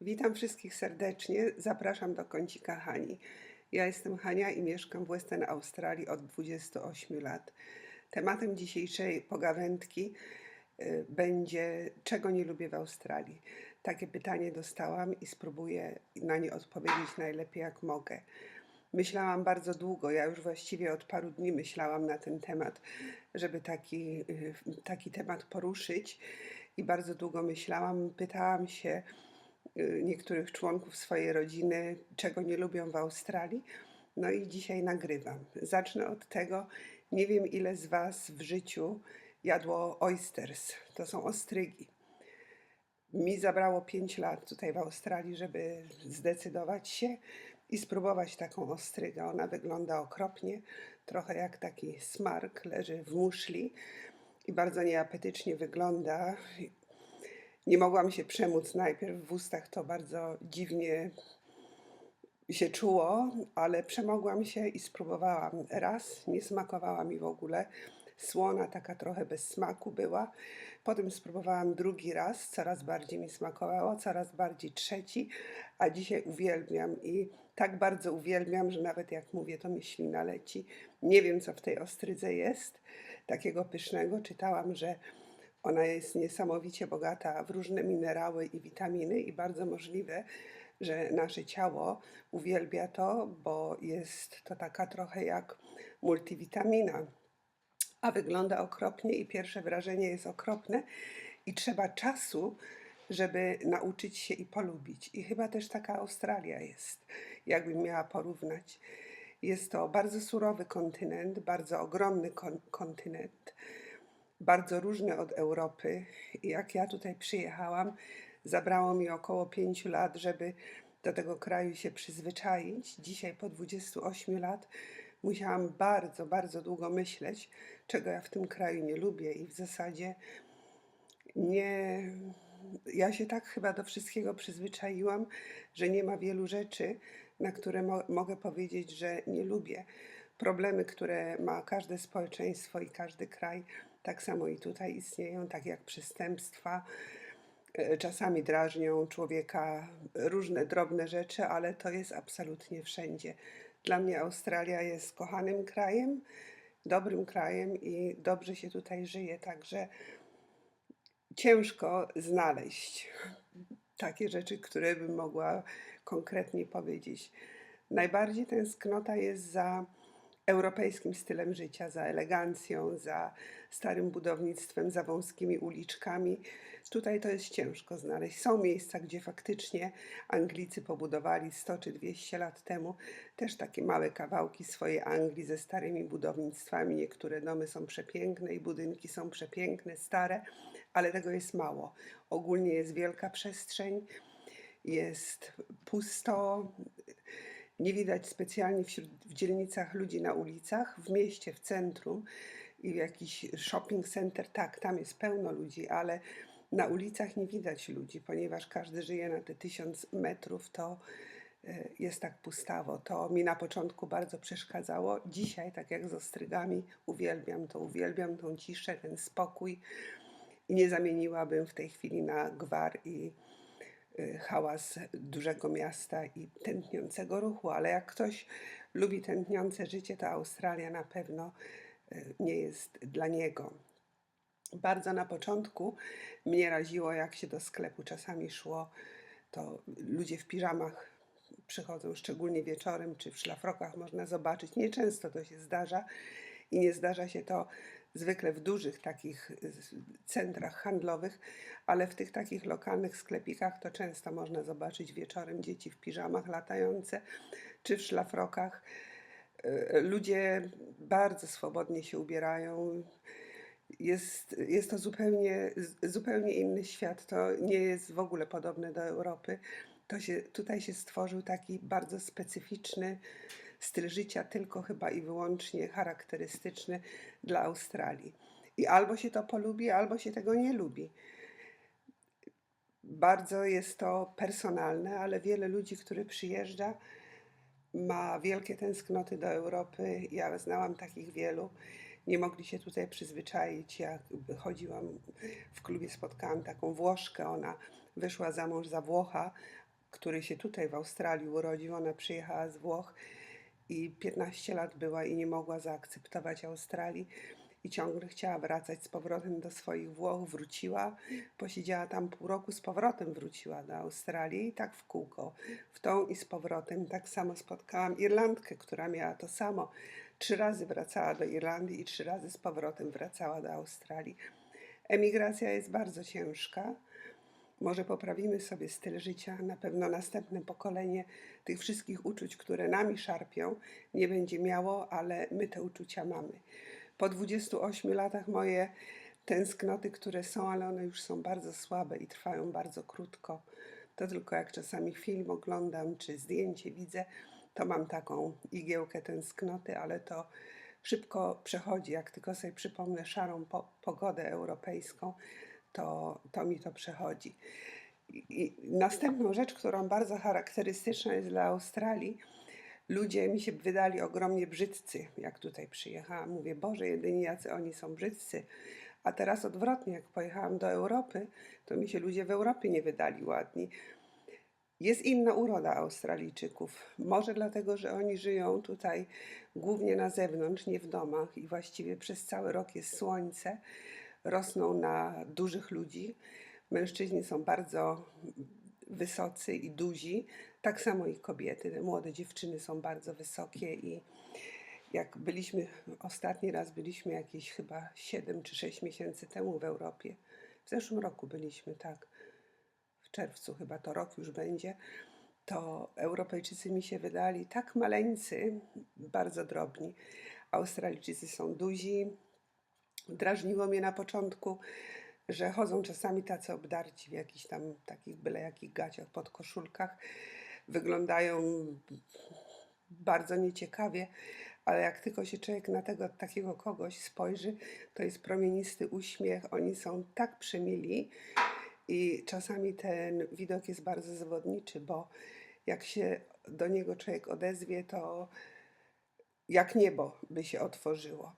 Witam wszystkich serdecznie. Zapraszam do kącika Hani. Ja jestem Hania i mieszkam w Western Australii od 28 lat. Tematem dzisiejszej pogawędki y, będzie czego nie lubię w Australii. Takie pytanie dostałam i spróbuję na nie odpowiedzieć najlepiej jak mogę. Myślałam bardzo długo, ja już właściwie od paru dni myślałam na ten temat, żeby taki, y, taki temat poruszyć i bardzo długo myślałam, pytałam się niektórych członków swojej rodziny, czego nie lubią w Australii. No i dzisiaj nagrywam. Zacznę od tego, nie wiem ile z Was w życiu jadło oysters, to są ostrygi. Mi zabrało 5 lat tutaj w Australii, żeby zdecydować się i spróbować taką ostrygę. Ona wygląda okropnie, trochę jak taki smark, leży w muszli i bardzo nieapetycznie wygląda. Nie mogłam się przemóc najpierw w ustach, to bardzo dziwnie się czuło, ale przemogłam się i spróbowałam raz. Nie smakowała mi w ogóle. Słona, taka trochę bez smaku była. Potem spróbowałam drugi raz, coraz bardziej mi smakowało, coraz bardziej trzeci, a dzisiaj uwielbiam i tak bardzo uwielbiam, że nawet jak mówię, to mi ślina leci. Nie wiem, co w tej ostrydze jest takiego pysznego. Czytałam, że ona jest niesamowicie bogata w różne minerały i witaminy i bardzo możliwe, że nasze ciało uwielbia to, bo jest to taka trochę jak multivitamina. A wygląda okropnie i pierwsze wrażenie jest okropne i trzeba czasu, żeby nauczyć się i polubić. I chyba też taka Australia jest, jakbym miała porównać. Jest to bardzo surowy kontynent, bardzo ogromny kon- kontynent bardzo różne od Europy. Jak ja tutaj przyjechałam, zabrało mi około 5 lat, żeby do tego kraju się przyzwyczaić. Dzisiaj po 28 lat musiałam bardzo, bardzo długo myśleć, czego ja w tym kraju nie lubię i w zasadzie nie. Ja się tak chyba do wszystkiego przyzwyczaiłam, że nie ma wielu rzeczy, na które mo mogę powiedzieć, że nie lubię. Problemy, które ma każde społeczeństwo i każdy kraj, tak samo i tutaj istnieją, tak jak przestępstwa. E, Czasami drażnią człowieka różne drobne rzeczy, ale to jest absolutnie wszędzie. Dla mnie Australia jest kochanym krajem, dobrym krajem i dobrze się tutaj żyje, także ciężko znaleźć takie rzeczy, które bym mogła konkretnie powiedzieć. Najbardziej tęsknota jest za europejskim stylem życia, za elegancją, za starym budownictwem, za wąskimi uliczkami. Tutaj to jest ciężko znaleźć. Są miejsca, gdzie faktycznie Anglicy pobudowali 100 czy 200 lat temu też takie małe kawałki swojej Anglii ze starymi budownictwami. Niektóre domy są przepiękne i budynki są przepiękne, stare, ale tego jest mało. Ogólnie jest wielka przestrzeń, jest pusto, nie widać specjalnie wśród, w dzielnicach ludzi na ulicach, w mieście, w centrum i w jakiś shopping center, tak, tam jest pełno ludzi, ale na ulicach nie widać ludzi, ponieważ każdy żyje na te tysiąc metrów, to e, jest tak pustawo. To mi na początku bardzo przeszkadzało. Dzisiaj, tak jak z ostrygami, uwielbiam to, uwielbiam tą ciszę, ten spokój i nie zamieniłabym w tej chwili na gwar i hałas dużego miasta i tętniącego ruchu, ale jak ktoś lubi tętniące życie, to Australia na pewno y, nie jest dla niego. Bardzo na początku mnie raziło, jak się do sklepu czasami szło, to ludzie w piżamach przychodzą, szczególnie wieczorem, czy w szlafrokach można zobaczyć. Nieczęsto to się zdarza i nie zdarza się to zwykle w dużych takich y, centrach handlowych, ale w tych takich lokalnych sklepikach to często można zobaczyć wieczorem dzieci w piżamach latające, czy w szlafrokach. Y, Ludzie bardzo swobodnie się ubierają. Jest, jest to zupełnie, zupełnie inny świat. To nie jest w ogóle podobne do Europy. To się, tutaj się stworzył taki bardzo specyficzny styl życia, tylko chyba i wyłącznie charakterystyczny dla Australii. I albo się to polubi, albo się tego nie lubi. Bardzo jest to personalne, ale wiele ludzi, które przyjeżdża, ma wielkie tęsknoty do Europy. Ja znałam takich wielu. Nie mogli się tutaj przyzwyczaić. Ja chodziłam w klubie, spotkałam taką Włoszkę. Ona wyszła za mąż za Włocha, który się tutaj w Australii urodził. Ona przyjechała z Włoch i 15 lat była i nie mogła zaakceptować Australii. I ciągle chciała wracać z powrotem do swoich Włoch. Wróciła, posiedziała tam pół roku, z powrotem wróciła do Australii i tak w kółko, w tą i z powrotem. Tak samo spotkałam Irlandkę, która miała to samo. Trzy razy wracała do Irlandii i trzy razy z powrotem wracała do Australii. Emigracja jest bardzo ciężka. Może poprawimy sobie styl życia, na pewno następne pokolenie tych wszystkich uczuć, które nami szarpią, nie będzie miało, ale my te uczucia mamy. Po 28 latach moje tęsknoty, które są, ale one już są bardzo słabe i trwają bardzo krótko. To tylko jak czasami film oglądam czy zdjęcie widzę, to mam taką igiełkę tęsknoty, ale to szybko przechodzi. Jak tylko sobie przypomnę szarą po pogodę europejską, to, to mi to przechodzi. I, następną rzecz, którą bardzo charakterystyczna jest dla Australii, ludzie mi się wydali ogromnie brzydcy, jak tutaj przyjechałam. Mówię, Boże, jedyni jacy oni są brzydcy. A teraz odwrotnie, jak pojechałam do Europy, to mi się ludzie w Europie nie wydali ładni. Jest inna uroda Australijczyków. Może dlatego, że oni żyją tutaj głównie na zewnątrz, nie w domach i właściwie przez cały rok jest słońce. Rosną na dużych ludzi. Mężczyźni są bardzo wysocy i duzi, tak samo i kobiety. Te młode dziewczyny są bardzo wysokie i jak byliśmy, ostatni raz byliśmy jakieś chyba 7 czy 6 miesięcy temu w Europie. W zeszłym roku byliśmy, tak w czerwcu chyba to rok już będzie, to Europejczycy mi się wydali tak maleńcy, bardzo drobni. Australijczycy są duzi. Drażniło mnie na początku, że chodzą czasami tacy obdarci w jakichś tam takich byle jakich gaciach, pod koszulkach. Wyglądają bardzo nieciekawie, ale jak tylko się człowiek na tego takiego kogoś spojrzy, to jest promienisty uśmiech. Oni są tak przemili i czasami ten widok jest bardzo zawodniczy, bo jak się do niego człowiek odezwie, to jak niebo by się otworzyło.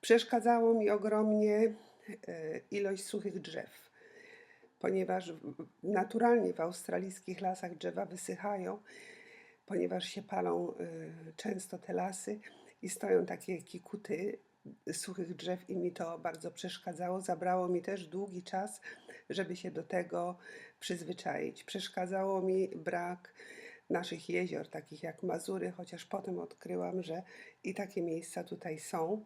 Przeszkadzało mi ogromnie e, ilość suchych drzew, ponieważ naturalnie w australijskich lasach drzewa wysychają, ponieważ się palą e, często te lasy i stoją takie kikuty suchych drzew i mi to bardzo przeszkadzało. Zabrało mi też długi czas, żeby się do tego przyzwyczaić. Przeszkadzało mi brak naszych jezior, takich jak Mazury, chociaż potem odkryłam, że i takie miejsca tutaj są,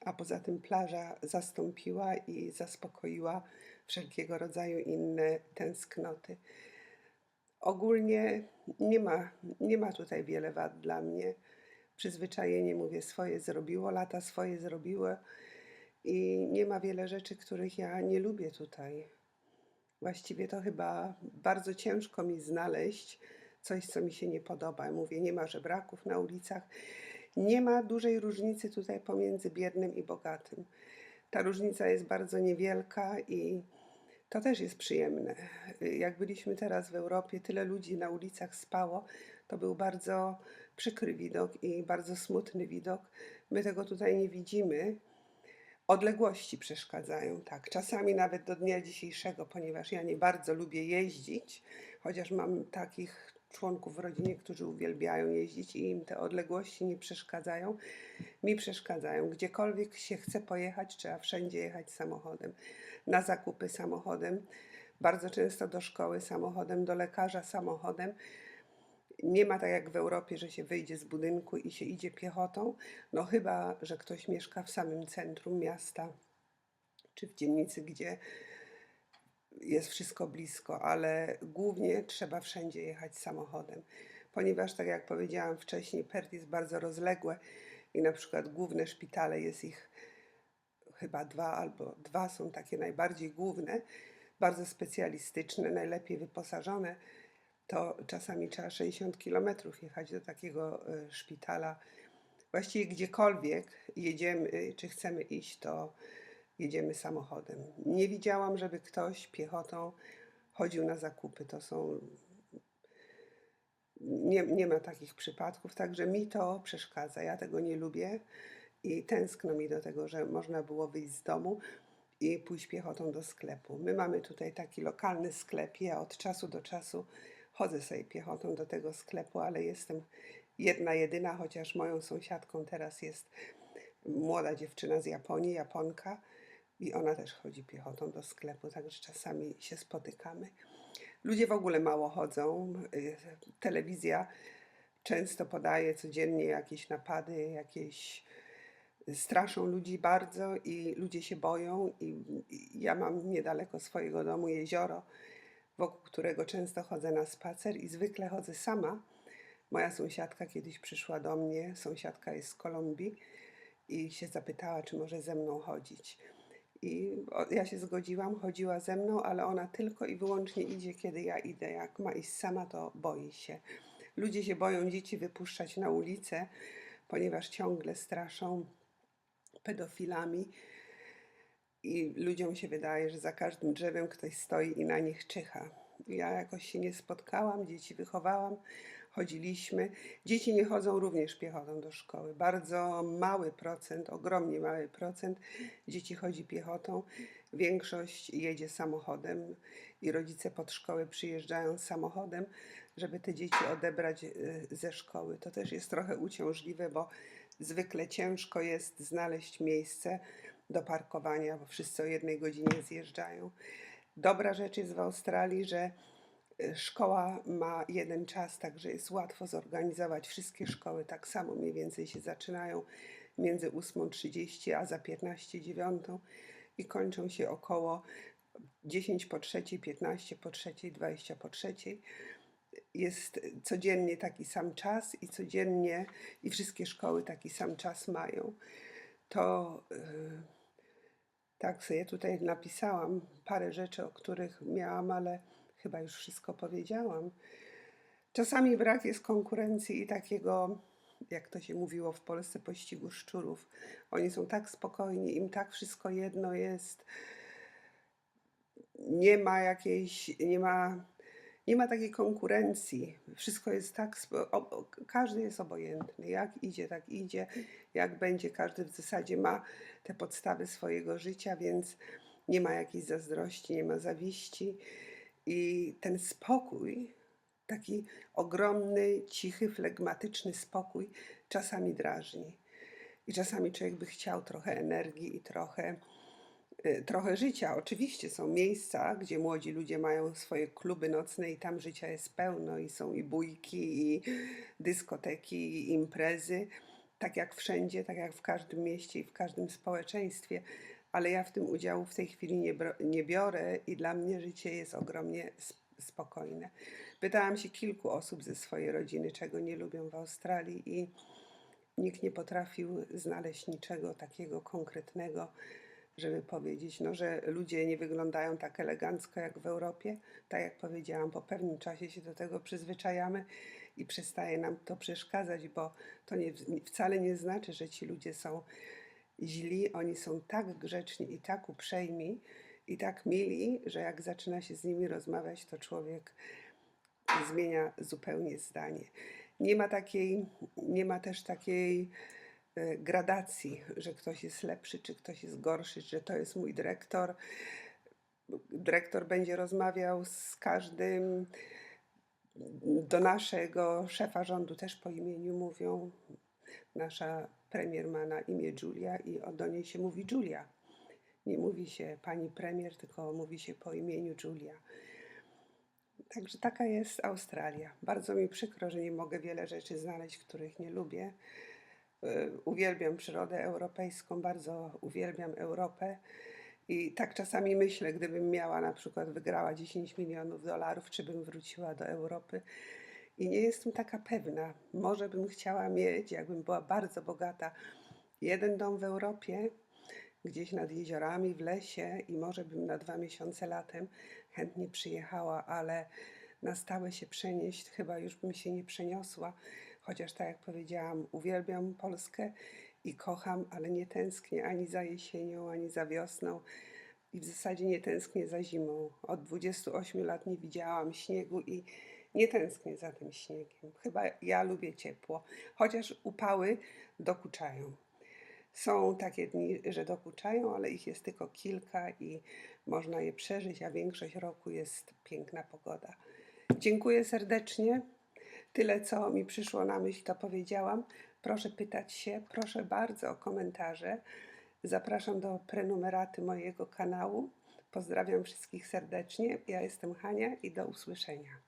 a poza tym plaża zastąpiła i zaspokoiła wszelkiego rodzaju inne tęsknoty. Ogólnie nie ma, nie ma tutaj wiele wad dla mnie. Przyzwyczajenie, mówię, swoje zrobiło, lata swoje zrobiły i nie ma wiele rzeczy, których ja nie lubię tutaj. Właściwie to chyba bardzo ciężko mi znaleźć coś, co mi się nie podoba. Mówię, nie ma żebraków na ulicach. Nie ma dużej różnicy tutaj pomiędzy biednym i bogatym. Ta różnica jest bardzo niewielka i to też jest przyjemne. Jak byliśmy teraz w Europie, tyle ludzi na ulicach spało, to był bardzo przykry widok i bardzo smutny widok. My tego tutaj nie widzimy. Odległości przeszkadzają, tak. Czasami nawet do dnia dzisiejszego, ponieważ ja nie bardzo lubię jeździć, chociaż mam takich członków w rodzinie, którzy uwielbiają jeździć i im te odległości nie przeszkadzają. Mi przeszkadzają. Gdziekolwiek się chce pojechać, trzeba wszędzie jechać samochodem. Na zakupy samochodem, bardzo często do szkoły samochodem, do lekarza samochodem. Nie ma tak jak w Europie, że się wyjdzie z budynku i się idzie piechotą, no chyba, że ktoś mieszka w samym centrum miasta czy w dzielnicy, gdzie jest wszystko blisko, ale głównie trzeba wszędzie jechać samochodem, ponieważ, tak jak powiedziałam wcześniej, Perth jest bardzo rozległe i na przykład główne szpitale jest ich chyba dwa albo dwa są takie najbardziej główne, bardzo specjalistyczne, najlepiej wyposażone, to czasami trzeba 60 kilometrów jechać do takiego e, szpitala. Właściwie gdziekolwiek jedziemy, czy chcemy iść, to jedziemy samochodem. Nie widziałam, żeby ktoś piechotą chodził na zakupy. To są. Nie, nie ma takich przypadków, także mi to przeszkadza. Ja tego nie lubię i tęskno mi do tego, że można było wyjść z domu i pójść piechotą do sklepu. My mamy tutaj taki lokalny sklep. Ja od czasu do czasu chodzę sobie piechotą do tego sklepu, ale jestem jedna, jedyna, chociaż moją sąsiadką teraz jest młoda dziewczyna z Japonii, Japonka, i ona też chodzi piechotą do sklepu, także czasami się spotykamy. Ludzie w ogóle mało chodzą. y, Telewizja często podaje codziennie jakieś napady, jakieś straszą ludzi bardzo i ludzie się boją. I ja mam niedaleko swojego domu jezioro, wokół którego często chodzę na spacer i zwykle chodzę sama. Moja sąsiadka kiedyś przyszła do mnie, sąsiadka jest z Kolumbii i się zapytała, czy może ze mną chodzić. I ja się zgodziłam, chodziła ze mną, ale ona tylko i wyłącznie idzie, kiedy ja idę. Jak ma iść sama, to boi się. Ludzie się boją dzieci wypuszczać na ulicę, ponieważ ciągle straszą pedofilami i ludziom się wydaje, że za każdym drzewem ktoś stoi i na nich czyha. Ja jakoś się nie spotkałam, dzieci wychowałam, chodziliśmy. Dzieci nie chodzą również piechotą do szkoły. Bardzo mały procent, ogromnie mały procent dzieci chodzi piechotą. Większość jedzie samochodem i rodzice pod szkołę przyjeżdżają samochodem, żeby te dzieci odebrać y, ze szkoły. To też jest trochę uciążliwe, bo zwykle ciężko jest znaleźć miejsce do parkowania, bo wszyscy o jednej godzinie zjeżdżają. Dobra rzecz jest w Australii, że szkoła ma jeden czas, także jest łatwo zorganizować. Wszystkie szkoły tak samo mniej więcej się zaczynają między 8.30 a za 15.09 i kończą się około 10 po trzeciej, 15 po trzeciej, 20 po trzeciej. Jest codziennie taki sam czas i codziennie i wszystkie szkoły taki sam czas mają. To y, tak sobie tutaj napisałam parę rzeczy, o których miałam, ale chyba już wszystko powiedziałam. Czasami brak jest konkurencji i takiego, jak to się mówiło w Polsce, pościgu szczurów. Oni są tak spokojni, im tak wszystko jedno jest. Nie ma jakiejś, nie ma, nie ma takiej konkurencji. Wszystko jest tak, każdy jest obojętny. Jak idzie, tak idzie. Jak będzie, każdy w zasadzie ma te podstawy swojego życia, więc nie ma jakiejś zazdrości, nie ma zawiści. I ten spokój, taki ogromny, cichy, flegmatyczny spokój czasami drażni. I czasami człowiek by chciał trochę energii i trochę, y, trochę życia. Oczywiście są miejsca, gdzie młodzi ludzie mają swoje kluby nocne i tam życia jest pełno i są i bójki, i dyskoteki, i imprezy. Tak jak wszędzie, tak jak w każdym mieście i w każdym społeczeństwie. Ale ja w tym udziału w tej chwili nie, nie biorę i dla mnie życie jest ogromnie sp- spokojne. Pytałam się kilku osób ze swojej rodziny, czego nie lubią w Australii i nikt nie potrafił znaleźć niczego takiego konkretnego, żeby powiedzieć, no, że ludzie nie wyglądają tak elegancko jak w Europie. Tak jak powiedziałam, po pewnym czasie się do tego przyzwyczajamy i przestaje nam to przeszkadzać, bo to nie, wcale nie znaczy, że ci ludzie są źli. Oni są tak grzeczni i tak uprzejmi i tak mili, że jak zaczyna się z nimi rozmawiać, to człowiek zmienia zupełnie zdanie. Nie ma takiej, nie ma też takiej e, gradacji, że ktoś jest lepszy, czy ktoś jest gorszy, że to jest mój dyrektor. Dyrektor będzie rozmawiał z każdym. Do naszego szefa rządu też po imieniu mówią. Nasza premier ma na imię Julia i do niej się mówi Julia. Nie mówi się pani premier, tylko mówi się po imieniu Julia. Także taka jest Australia. Bardzo mi przykro, że nie mogę wiele rzeczy znaleźć, których nie lubię. Y, Uwielbiam przyrodę europejską, bardzo uwielbiam Europę. I tak czasami myślę, gdybym miała na przykład wygrała 10 milionów dolarów, czy bym wróciła do Europy. I nie jestem taka pewna. Może bym chciała mieć, jakbym była bardzo bogata, jeden dom w Europie, gdzieś nad jeziorami, w lesie i może bym na dwa miesiące latem chętnie przyjechała, ale na stałe się przenieść chyba już bym się nie przeniosła. Chociaż tak jak powiedziałam, uwielbiam Polskę i kocham, ale nie tęsknię ani za jesienią, ani za wiosną. I w zasadzie nie tęsknię za zimą. Od 28 lat nie widziałam śniegu i nie tęsknię za tym śniegiem. Chyba ja lubię ciepło, chociaż upały dokuczają. Są takie dni, że dokuczają, ale ich jest tylko kilka i można je przeżyć, a większość roku jest piękna pogoda. Dziękuję serdecznie. Tyle, co mi przyszło na myśl, to powiedziałam. Proszę pytać się, proszę bardzo o komentarze. Zapraszam do prenumeraty mojego kanału. Pozdrawiam wszystkich serdecznie. Ja jestem Hania i do usłyszenia.